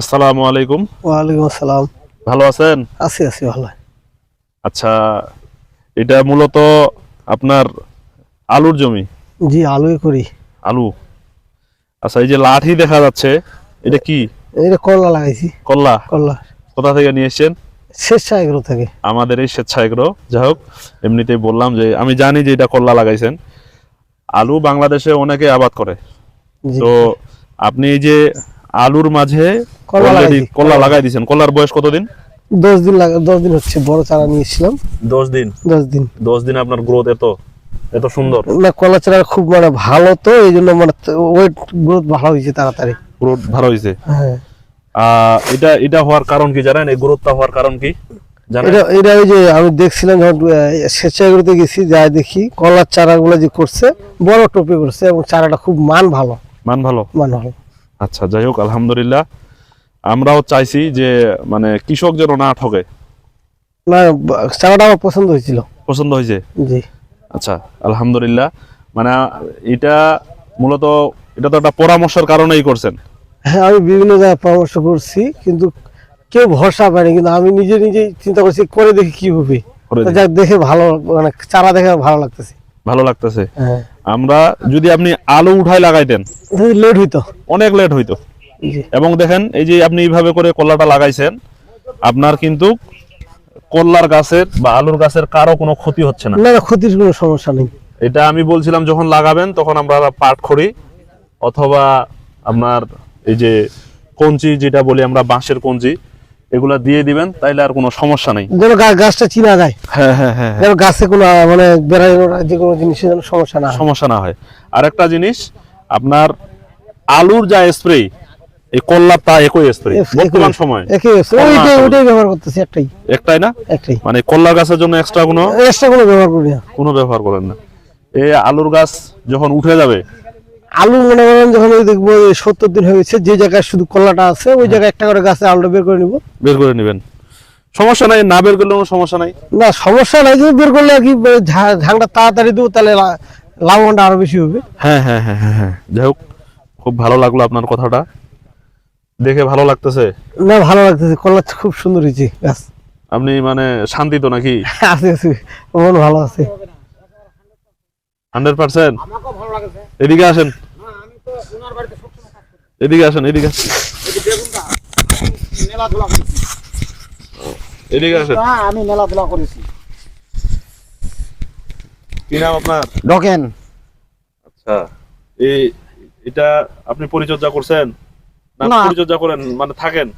আসসালামু আলাইকুম। ওয়ালাইকুম আসসালাম। ভালো আছেন? আছি আছি ভালো। আচ্ছা এটা মূলত আপনার আলুর জমি? জি আলুই করি। আলু? আচ্ছা এই যে লাঠি দেখা যাচ্ছে এটা কি? এটা করলা লাগাইছি। কল্লা করলা কোথা থেকে নিয়ে এসছেন? স্বেচ্ছা এগুলো থেকে। আমাদের এই স্বেচ্ছাগ্রহ। যাই হোক এমনিতেই বললাম যে আমি জানি যে এটা কল্লা লাগাইছেন। আলু বাংলাদেশে অনেকে আবাদ করে। তো আপনি এই যে আলুর মাঝে কলা লাগাই দিয়েছেন কল্লার বয়স কতদিন? দশ দিন দশ দিন হচ্ছে বড় চারা নিয়েছিলাম। দশ দিন? দশ দিন। দশ দিন আপনার গ্রোথ এত? এত সুন্দর? না কলা চারা খুব মানে ভালো তো এই জন্য মানে ওয়েট গ্রোথ ভালো হয়েছে তাড়াতাড়ি। গ্রোথ ভালো হয়েছে? হ্যাঁ। আহ, এটা এটা হওয়ার কারণ কি জানেন? এই গ্রোথটা হওয়ার কারণ কি এটা এটা ওই যে আমি দেখছিলাম যখন স্বেচ্ছাগ্রহতে গেছি যাই দেখি কলার চারাগুলো যে করছে বড় টপে করছে এবং চারাটা খুব মান ভালো। মান ভালো? মান ভালো। আচ্ছা যাই হোক আলহামদুলিল্লাহ। আমরাও চাইছি যে মানে কৃষক যেন না ঠকে না চারাটা আমার পছন্দ হয়েছিল। পছন্দ হয়েছে? জি। আচ্ছা আলহামদুলিল্লাহ। মানে এটা মূলত এটা তো একটা পরামর্শের কারণেই করছেন। হ্যাঁ আমি বিভিন্ন জায়গায় পরামর্শ করছি কিন্তু কেউ ভরসা পায়নি। কিন্তু আমি নিজে নিজেই চিন্তা করছি করে দেখি কি হবে। যাক দেখে ভালো মানে চারা দেখে ভালো লাগতেছে। ভালো লাগতেছে। হ্যাঁ। আমরা যদি আপনি আলু উঠাই লাগাইতেন? লেট হইতো। অনেক লেট হইতো। এবং দেখেন এই যে আপনি এইভাবে করে কল্লাটা লাগাইছেন আপনার কিন্তু কল্লার গাছের বা আলুর গাছের কারও কোনো ক্ষতি হচ্ছে না। না ক্ষতির কোনো সমস্যা নেই। এটা আমি বলছিলাম যখন লাগাবেন তখন আমরা পাট খড়ি অথবা আপনার এই যে কঞ্চি যেটা বলি আমরা বাঁশের কঞ্চি এগুলা দিয়ে দিবেন তাইলে আর কোনো সমস্যা নেই। যেন গাছটা চিনা যায়। হ্যাঁ হ্যাঁ হ্যাঁ যেন গাছে কোনো মানে বেড়ানোর যে কোনো জিনিসের যেন সমস্যা না হয়। সমস্যা না হয়। আর একটা জিনিস আপনার আলুর যা স্প্রে এই কল্লার তা একই স্প্রে বর্তমান সময়। একই। কল্লা ওইটাই। ওইটাই ব্যবহার করতেছি একটাই। একটাই না? একটাই। মানে কল্লা গাছের জন্য এক্সট্রা কোনো? এক্সট্রা কোনো ব্যবহার করি না। কোনো ব্যবহার করেন না। এই আলুর গাছ যখন উঠে যাবে? আলু মনে করেন যখন ওই দেখব সত্তর দিন হয়ে গেছে যে জায়গায় শুধু কলাটা আছে ওই জায়গায় একটা করে গাছে আলুটা বের করে নিব। বের করে নেবেন। সমস্যা নাই না বের করলেও সমস্যা নাই। না সমস্যা নাই যদি বের করলে আর কি ঝা- ঝাংটা তাড়াতাড়ি দেবো তাহলে লাভবানটা আরও বেশি হবে। হ্যাঁ হ্যাঁ হ্যাঁ হ্যাঁ হ্যাঁ। যাই হোক খুব ভালো লাগল আপনার কথাটা। দেখে ভালো লাগতেছে? না ভালো লাগতেছে। কলা খুব সুন্দর হয়েছে গাছ। আপনি মানে শান্তি তো নাকি? আছে আছে। মন ভালো আছে। Hundred percent? এদিকে আসেন। এদিকে আসেন এদিকে আসেন। এদিকে আসেন। আমি মেলাধুলা করেছি। কি নাম আপনার? ঢোকেন আচ্ছা। এই এটা আপনি পরিচর্যা করছেন? না। পরিচর্যা করেন মানে থাকেন?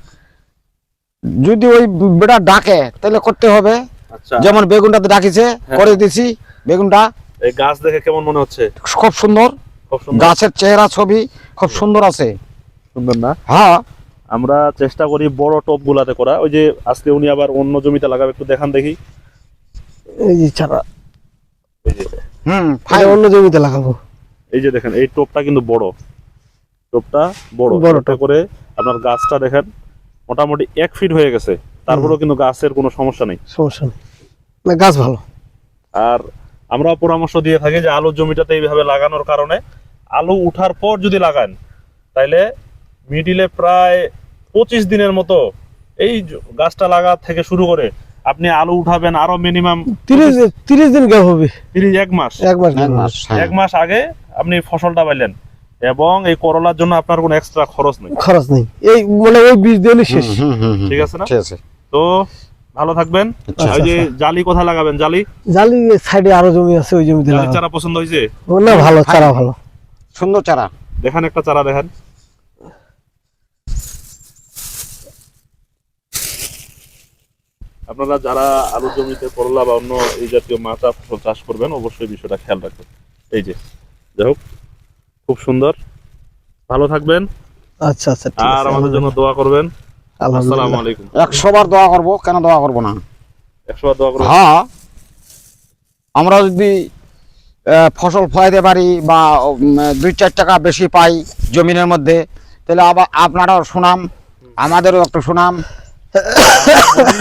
যদি ওই বেটা ডাকে তাহলে করতে হবে। আচ্ছা। যেমন বেগুনটাতে ডাকিছে হ্যাঁ। করে দিছি বেগুনটা। এই গাছ দেখে কেমন মনে হচ্ছে? খুব সুন্দর। গাছের চেহারা ছবি খুব সুন্দর আছে। সুন্দর না? হ্যাঁ। আমরা চেষ্টা করি বড় টপ গুলাতে করা। ওই যে আজকে উনি আবার অন্য জমিতে লাগাবে একটু দেখান দেখি। এই যে ছাড়া হুম অন্য জমিতে লাগাবো এই যে দেখেন এই টোপটা কিন্তু বড়। টোপটা বড়। বড় এটা করে আপনার গাছটা দেখেন মোটামুটি এক ফিট হয়ে গেছে। তারপরেও কিন্তু গাছের কোনো সমস্যা নেই। সমস্যা নেই। না গাছ ভালো। আর আমরা পরামর্শ দিয়ে থাকি যে আলুর জমিটাতে এইভাবে লাগানোর কারণে আলু উঠার পর যদি লাগান তাইলে মিডিলে প্রায় পঁচিশ দিনের মতো এই গাছটা লাগা থেকে শুরু করে আপনি আলু উঠাবেন আরও মিনিমাম তিরিশ তিরিশ দিন গ্যাপ হবে। তিরিশ এক মাস। এক মাস এক মাস। এক মাস আগে আপনি ফসলটা পাইলেন। এবং এই করলার জন্য আপনার কোনো এক্সট্রা খরচ নেই। খরচ নেই। এই মানে ওই বীজ দিলে শেষ। ঠিক আছে না? ঠিক আছে। তো ভালো থাকবেন। আচ্ছা, ওই যে জালি কোথায় লাগাবেন? জালি? জালি সাইডে আরও জমি আছে ওই জমিতে জালি চারা পছন্দ হয়েছে? ও না ভালো চারা ভালো। সুন্দর চারা। দেখান একটা চারা দেখেন। আপনারা যারা আলু জমিতে করলা বা অন্য এই জাতীয় মাচা ফসল চাষ করবেন অবশ্যই বিষয়টা খেয়াল রাখবেন। এই যে যাই হোক। খুব সুন্দর। ভালো থাকবেন। আচ্ছা আচ্ছা আর আমাদের জন্য দোয়া করবেন। আসসালামু আলাইকুম। একশো বার দোয়া করব কেন দোয়া করব না? একশো বার দোয়া হ্যাঁ আমরা যদি ফসল ফলাইতে পারি বা দুই চার টাকা বেশি পাই জমিনের মধ্যে তাহলে আবার আপনারাও সুনাম আমাদেরও একটু সুনাম।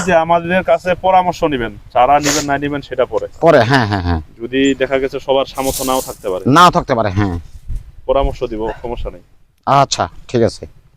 যে আমাদের কাছে পরামর্শ নেবেন চারা নেবেন না নেবেন সেটা পরে। পরে হ্যাঁ হ্যাঁ হ্যাঁ। যদি দেখা গেছে সবার সামর্থ্য নাও থাকতে পারে। নাও থাকতে পারে হ্যাঁ। পরামর্শ দিব সমস্যা নেই। আচ্ছা ঠিক আছে।